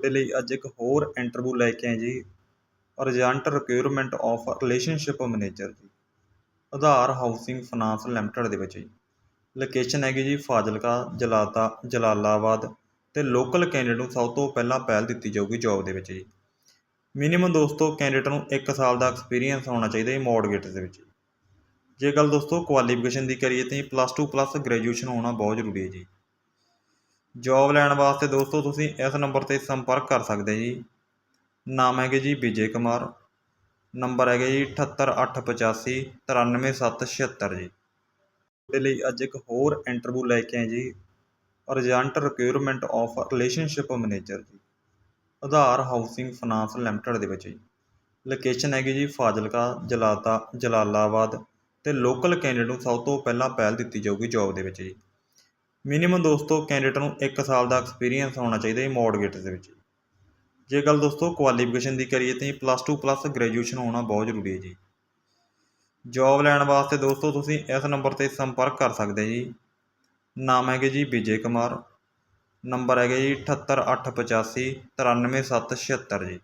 ਤੁਹਾਡੇ ਲਈ ਅੱਜ ਇੱਕ ਹੋਰ ਇੰਟਰਵਿਊ ਲੈ ਕੇ ਆਏ ਜੀ urgent requirement of relationship manager ਜੀ ਆਧਾਰ ਹਾਊਸਿੰਗ ਫਾਈਨਾਂਸ ਲਿਮਟਿਡ ਦੇ ਵਿੱਚ ਜੀ। ਲੋਕੇਸ਼ਨ ਹੈਗੀ ਜੀ ਫਾਜ਼ਿਲਕਾ, ਜਲਾਤਾ, ਜਲਾਲਾਬਾਦ ਤੇ ਲੋਕਲ ਕੈਂਡੀਡੇਟ ਨੂੰ ਸਭ ਤੋਂ ਪਹਿਲਾਂ ਪਹਿਲ ਦਿੱਤੀ ਜਾਊਗੀ ਜੌਬ ਦੇ ਵਿੱਚ ਜੀ। ਮਿਨੀਮਮ ਦੋਸਤੋ ਕੈਂਡੀਡੇਟ ਨੂੰ 1 ਸਾਲ ਦਾ ਐਕਸਪੀਰੀਅੰਸ ਹੋਣਾ ਚਾਹੀਦਾ ਜੀ ਮੋਡਗੇਟ ਦੇ ਵਿੱਚ ਜੇ। ਗੱਲ ਦੋਸਤੋ ਕੁਆਲੀਫਿਕੇਸ਼ਨ ਦੀ ਕਰੀਏ ਤਾਂ ਪਲੱਸ 2 ਪਲੱਸ ਗ੍ਰੈਜੂਏਸ਼ਨ ਹੋਣਾ ਬਹੁਤ ਜ਼ਰੂਰੀ ਹੈ ਜੀ। ਜੋਬ ਲੈਣ ਵਾਸਤੇ ਦੋਸਤੋ ਤੁਸੀਂ ਇਸ ਨੰਬਰ ਤੇ ਸੰਪਰਕ ਕਰ ਸਕਦੇ ਜੀ। ਨਾਮ ਹੈਗੇ ਜੀ ਵਿਜੇ ਕੁਮਾਰ। ਨੰਬਰ ਹੈਗੇ ਜੀ 78885 93776 ਜੀ। ਦੇ ਲਈ ਅੱਜ ਇੱਕ ਹੋਰ ਇੰਟਰਵਿਊ ਲੈ ਕੇ ਆਏ ਜੀ। Urgent requirement of relationship manager ਜੀ। ਆਧਾਰ ਹਾਊਸਿੰਗ ਫਾਈਨਾਂਸ ਲਿਮਟਿਡ ਦੇ ਵਿੱਚ ਜੀ। ਲੋਕੇਸ਼ਨ ਹੈਗੀ ਜੀ ਫਾਜ਼ਿਲਕਾ, ਜਲਾਤਾ, ਜਲਾਲਾਬਾਦ ਤੇ ਲੋਕਲ ਕੈਂਡੀਡੇਟ ਨੂੰ ਸਭ ਤੋਂ ਪਹਿਲਾਂ ਪਹਿਲ ਦਿੱਤੀ ਜਾਊਗੀ ਜੌਬ ਦੇ ਵਿੱਚ ਜੀ। ਮਿਨੀਮਮ ਦੋਸਤੋ ਕੈਂਡੀਡੇਟ ਨੂੰ 1 ਸਾਲ ਦਾ ਐਕਸਪੀਰੀਅੰਸ ਹੋਣਾ ਚਾਹੀਦਾ ਜੀ ਮੋਡਗੇਟ ਦੇ ਵਿੱਚ। ਜੇ ਗੱਲ ਦੋਸਤੋ ਕੁਆਲੀਫਿਕੇਸ਼ਨ ਦੀ ਕਰੀਏ ਤਾਂ ਪਲੱਸ 2 ਪਲੱਸ ਗ੍ਰੈਜੂਏਸ਼ਨ ਹੋਣਾ ਬਹੁਤ ਜ਼ਰੂਰੀ ਹੈ ਜੀ। ਜੌਬ ਲੈਣ ਵਾਸਤੇ ਦੋਸਤੋ ਤੁਸੀਂ ਇਸ ਨੰਬਰ ਤੇ ਸੰਪਰਕ ਕਰ ਸਕਦੇ ਜੀ। ਨਾਮ ਹੈਗੇ ਜੀ ਵਿਜੇ ਕੁਮਾਰ। ਨੰਬਰ ਹੈਗਾ ਜੀ 78885 93776 ਜੀ।